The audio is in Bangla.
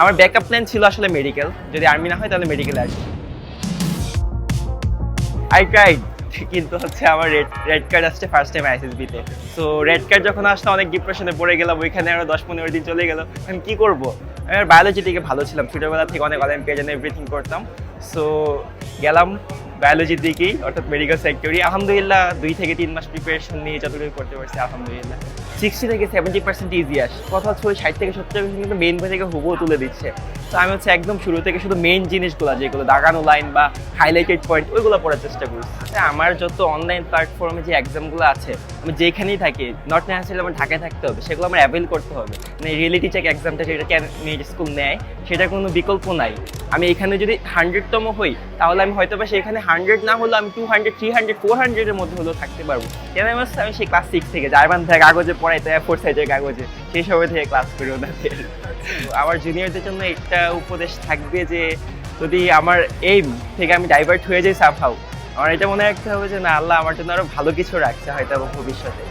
আমার ব্যাকআপ প্ল্যান ছিল আসলে মেডিকেল যদি আর্মি না হয়, তাহলে মেডিকেলে আসি আই ট্রাইড কিন্তু হচ্ছে আমার রেড রেড কার্ড আসছে ফার্স্ট টাইম আইএসএসবিতে সো রেড কার্ড যখন আসলো, অনেক ডিপ্রেশনে পড়ে গেলাম। ওইখানে আরও দশ পনেরো দিন চলে গেল। আমি কি করব? আমি বায়োলজি থেকে ভালো ছিলাম। ছোটোবেলা থেকে অনেক অলিম্পিয়াড এন্ড এভরিথিং করতাম। সো গেলাম বায়োলজির দিকেই, অর্থাৎ মেডিকেল সেক্টরি আলহামদুলিল্লাহ, দুই থেকে তিন মাস প্রিপারেশন নিয়ে যতটুকু করতে পারছি, আলহামদুলিল্লাহ। সিক্সটি থেকে সেভেন্টি পার্সেন্ট ইজি আস। কথা হচ্ছে ওই ষাট থেকে সত্তর পার্সেন্ট কিন্তু মেইন বই থেকে হুবহু তুলে দিচ্ছে। তো আমি হচ্ছে একদম শুরু থেকে শুধু মেন জিনিসগুলো যেগুলো দাগানো লাইন বা হাইলাইটেড পয়েন্ট ওইগুলো পড়ার চেষ্টা করছি আচ্ছা, আমার যত অনলাইন প্ল্যাটফর্মে যে এক্সামগুলো আছে আমি যেখানেই থাকি নট নেসারি আমার ঢাকায় থাকতে হবে সেগুলো আমার অ্যাভেল করতে হবে। মানে রিয়েলিটি চেক এক্সামটা যেটা ক্যান্ডিডেট স্কুল নেয় সেটা কোনো বিকল্প নাই। আমি এখানে যদি হান্ড্রেডতম হই তাহলে আমি হয়তো বা সেখানে হান্ড্রেড না হলেও আমি two hundred three hundred four হান্ড্রেডের মধ্যে হলেও থাকতে পারব। কেন আমি সেই ক্লাস সিক্স থেকে জার্মান থেকে কাগজে পড়াইতে ফোর সাইজের কাগজে। সেই সময় থেকে ক্লাস করি ওনাদের। আমার জুনিয়রদের জন্য একটা উপদেশ থাকবে যে, যদি আমার এইম থেকে আমি ডাইভার্ট হয়ে যাই সাফাও আমার এটা মনে রাখতে হবে যে, না, আল্লাহ আমার জন্য আরও ভালো কিছু রাখছে হয়তো বা ভবিষ্যতে।